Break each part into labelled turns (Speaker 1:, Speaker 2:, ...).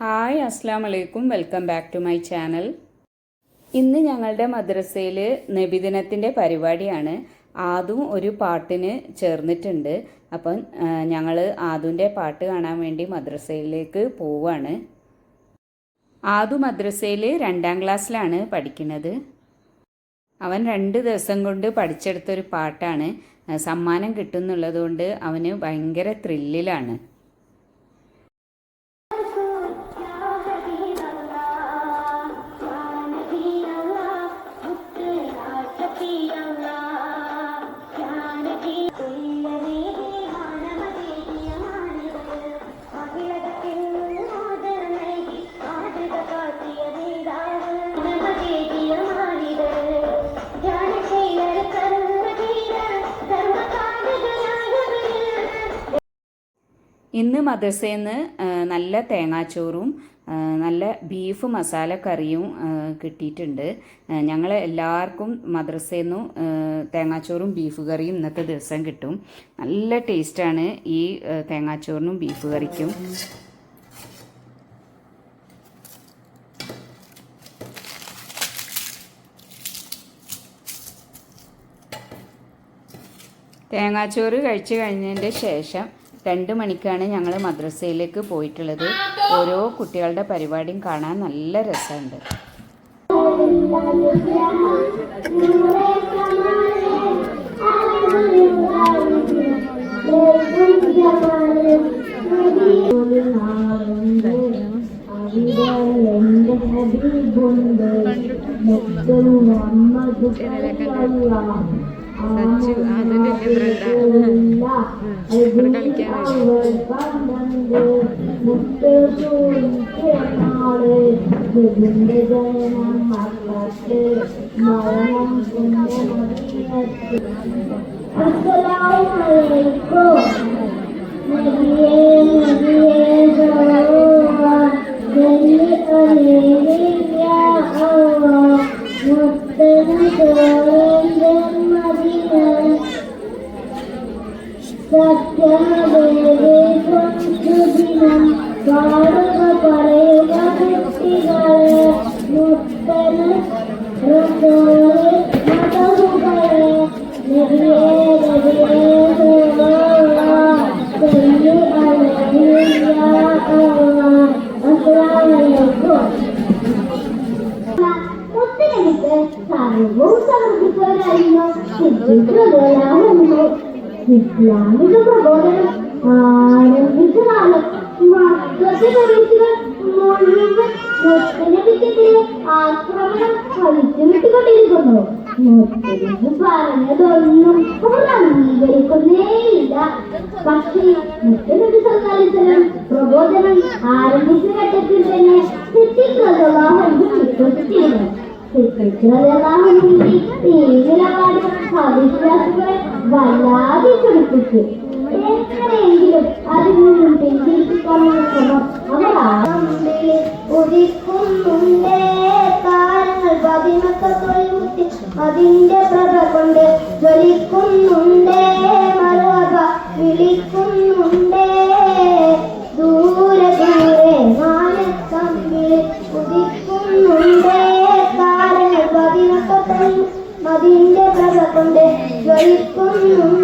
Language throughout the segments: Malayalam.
Speaker 1: ഹായ് അസ്സാം വലൈക്കും welcome back to my channel. ഇന്ന് ഞങ്ങളുടെ മദ്രസയിൽ നബിദിനത്തിന്റെ പരിപാടിയാണ്. ആദും ഒരു പാട്ടിന് ചേർന്നിട്ടുണ്ട്. അപ്പം ഞങ്ങൾ ആദുവിന്റെ പാട്ട് കാണാൻ വേണ്ടി മദ്രസയിലേക്ക് പോവാണ്. ആദു മദ്രസയിൽ രണ്ടാം ക്ലാസ്സിലാണ് പഠിക്കുന്നത്. അവൻ രണ്ട് ദിവസം കൊണ്ട് പഠിച്ചെടുത്തൊരു പാട്ടാണ്. സമ്മാനം കിട്ടുന്നുള്ളതുകൊണ്ട് അവന് ഭയങ്കര ത്രില്ലിലാണ് ഇന്ന് മദ്രസയിൽ നല്ല തേങ്ങാച്ചോറും നല്ല ബീഫ് മസാല കറിയും കിട്ടിയിട്ടുണ്ട്. ഞങ്ങൾ എല്ലാവർക്കും മദ്രസയിൽ തേങ്ങാച്ചോറും ബീഫ് കറിയും ഇന്നത്തെ ദിവസം കിട്ടും. നല്ല ടേസ്റ്റാണ് ഈ തേങ്ങാച്ചോറിനും ബീഫ് കറിക്കും തേങ്ങാച്ചോറ് കഴിച്ചു കഴിഞ്ഞതിന്റെ ശേഷം രണ്ട് മണിക്കാണ് ഞങ്ങൾ മദ്രസയിലേക്ക് പോയിട്ടുള്ളത്. ഓരോ കുട്ടികളുടെ പരിപാടിയും കാണാൻ നല്ല രസമുണ്ട്.
Speaker 2: സച്ചു അതിന്റെ
Speaker 3: സത്യദിനം പാടുക പറയുക കുട്ടികളെ മുത്തന് മതവുകളെ നബിയേ നബിയേ സർവവും സമർപ്പിച്ചവരായിരുന്നു സിദ്ധിക്കുകയാണെന്നു ഇസ്ലാമിക പ്രബോധനം ആരംഭിച്ച പ്രവേശികൾ മുഴുവൻ മുത്തനബിക്കെതിരെ ആക്രമണം കളിച്ചുവിട്ടുകൊണ്ടിരിക്കുന്നു മുത്തനബി പറഞ്ഞതൊന്നും അവർ അംഗീകരിക്കുന്നേയില്ല പക്ഷേ മുത്തനബി സല്ലാലിസലം പ്രബോധനം ആരംഭിച്ച ഘട്ടത്തിൽ തന്നെ സിദ്ധിക്കുകയാണെന്ന് വിശ്വസിച്ചിരുന്നു നിലപാട് അവിശ്വാസികളെ വല്ലാതെ ചൊടിപ്പിച്ചു അതിൽ നിന്നും പിന്തിരിപ്പിക്കാനുള്ള അവർ ഉദിക്കുന്നുണ്ടേ താരങ്ങൾ പതിനൊക്കെ തൊഴിൽമുത്തി അതിന്റെ പ്രഭ കൊണ്ട് ജ്വലിക്കുന്നുണ്ടേ മറുവക വിളിക്കുന്നുണ്ടേ ദൂരെ ദൂരെ മാനത്തമ്പിൽ ഉദിക്കുന്നുണ്ടേ താരങ്ങൾ പതിനൊക്കെ തൊഴിൽ അതിന്റെ പ്രഭ കൊണ്ട് ജ്വലിക്കുന്നുണ്ടേ.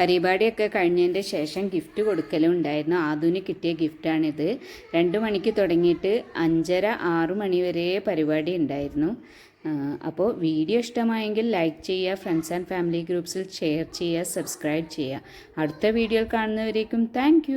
Speaker 1: പരിപാടിയൊക്കെ കഴിഞ്ഞതിന്റെ ശേഷം ഗിഫ്റ്റ് കൊടുക്കലും ഉണ്ടായിരുന്നു ആദുവിന് കിട്ടിയ ഗിഫ്റ്റാണിത് രണ്ട് മണിക്ക് തുടങ്ങിയിട്ട് അഞ്ചര ആറു മണി വരെ പരിപാടി ഉണ്ടായിരുന്നു. അപ്പോൾ വീഡിയോ ഇഷ്ടമായെങ്കിൽ ലൈക്ക് ചെയ്യുക ഫ്രണ്ട്സ് ആൻഡ് ഫാമിലി ഗ്രൂപ്പ്സിൽ ഷെയർ ചെയ്യുക സബ്സ്ക്രൈബ് ചെയ്യുക. അടുത്ത വീഡിയോയിൽ കാണുന്നവരേക്കും താങ്ക്